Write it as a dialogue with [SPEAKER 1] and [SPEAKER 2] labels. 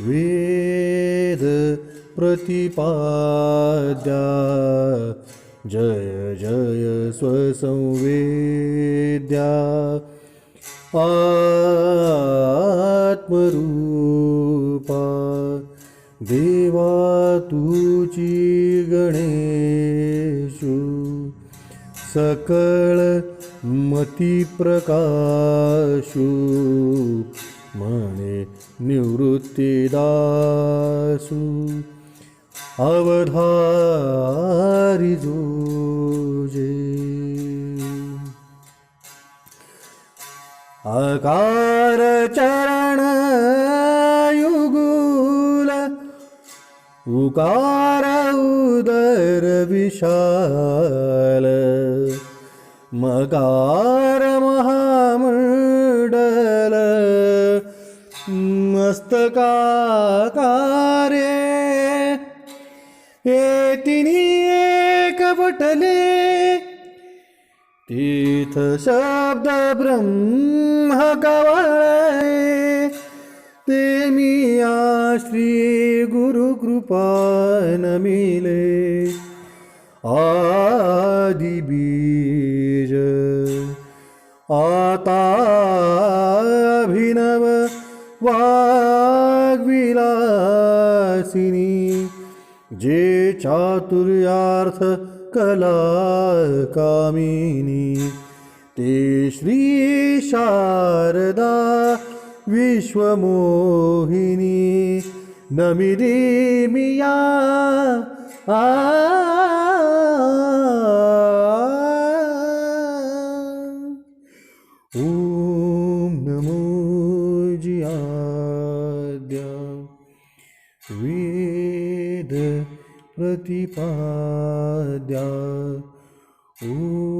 [SPEAKER 1] वेद प्रतिपाद्या। जय जय स्वसंवेद्या। आत्मरूपा। देवा तुची गणेशु। सकळ मती प्रकाशू म्हणे निवृत्तीदासू अवधारी जोजे। अकार चरण युगुल उकार उदर विशाल मकार मस्तकाकारे. हे तिन्ही एक पटले. तीर्थ शब्द ब्रह्म कवळे. ते मी श्री गुरु कृपान मिले आदि बीज. आता वाग्विलासिनी जे चातुर्यार्थ कला कामिनी ते श्री शारदा विश्वमोहिनी नमिदी मिया आ ॐ नमो आद्य वेद प्रतिपाद्या ॐ